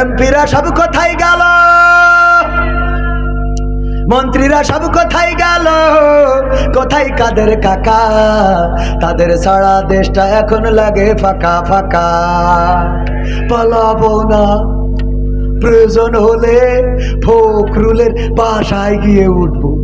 এমপিরা সব কোথায় গেল? মন্ত্রীরা সব কোথায় গেল? কোথায় কাদের কাকা? তাদের সারা দেশটা এখন লাগে ফাঁকা ফাঁকা। পালাবো না, প্রয়োজন হলে ফখরুলের বাসায় গিয়ে উঠবো।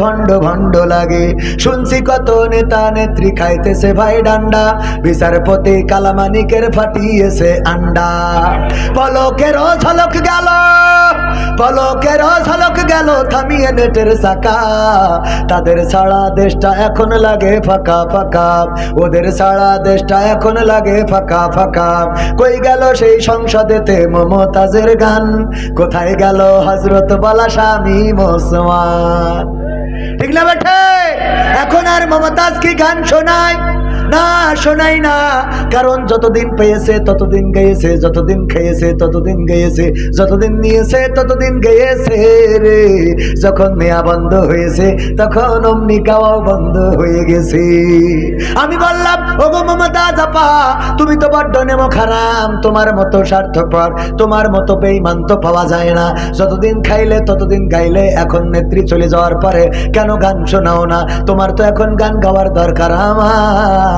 ভণ্ড ভণ্ড লাগে। শুনছি কত নেতা নেত্রী খাইতেছে ভাই ডান্ডা। বিচারপতি কালামানিকের ফাটিয়েছে আন্ডা। পলকের ঝলক গেল, পলকের ঝলক গেল থামিয়ে নেটের চাকা। তাদের সারা দেশটা এখন লাগে ফাঁকা ফাঁকা। ওদের সারা দেশটা এখন লাগে ফাঁকা ফাঁকা। কই গেল সেই সংসদেতে মমতাজের গান? কোথায় গেল হজরত বলা স্বামী মোসমান ঠিক না বেঠে এখন আর মমতাজ কি গান শোনায়? না, শোনাই না। কারণ যতদিন পেয়েছে, ততদিন গেয়েছে, যতদিন খেয়েছে, ততদিন গেয়েছে, যতদিন নিয়েছে, ততদিন গেয়েছে রে। যখন নেয়া বন্ধ হয়েছে, তখন অমনি গাওয়াও বন্ধ হয়ে গেছে। আমি বললাম, ওগো মমতা জাপা তুমি তো বড্ড নেমো খারাম, তোমার মতো স্বার্থপর, তোমার মতো বেইমান তো পাওয়া যায় না। যতদিন খাইলে, ততদিন গাইলে, এখন নেত্রী চলে যাওয়ার পরে কেন গান শোনাও না? তোমার তো এখন গান গাওয়ার দরকার আমার।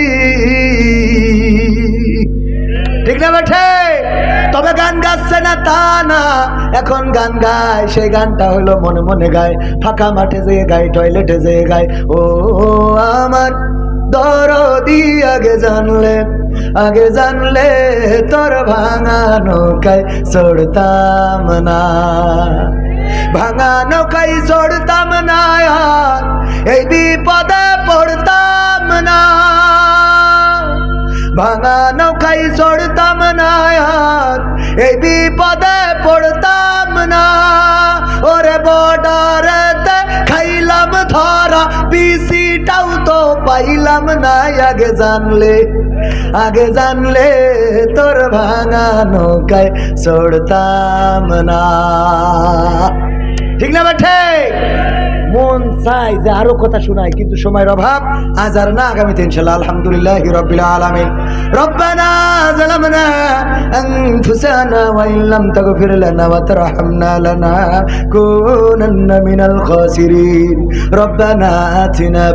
তবে গান গাচ্ছে না তা না। এখন গান গায়, সেই গানটা হলো মনে মনে গায়। ফাঁকা মাঠে যেয়ে গায়, টয়লেটে যেয়ে গায়। ও, আমার দরদি আগে জানলে আগে জানলে তোর ভাঙা নৌকায় চড়তাম না। ভাঙা নৌকায় চড়তাম না, এই বিপদে পড়তাম না। ভাঙা নৌকায় চড়তাম না আর, এই বিপদে পড়তাম না। ওরে বর্ডারেতে খাইলাম ধরা, পিসিটাও তো পাইলাম না। আগে জানলে আগে জানলে তোর ভাঙা নৌকায় চড়তাম না। ঠিক না বেঠে? মন চাই যে আরো কথা শোনায় কিন্তু সময়ের অভাব আজ আর না আগামীতে ইনশাল্লাহ আলহামদুলিল্লাহ রবিল আলমিন ربنا ظلمنا أنفسنا وإن لم تغفر لنا وترحمنا لنا كونن من الخاسرين ربنا آتنا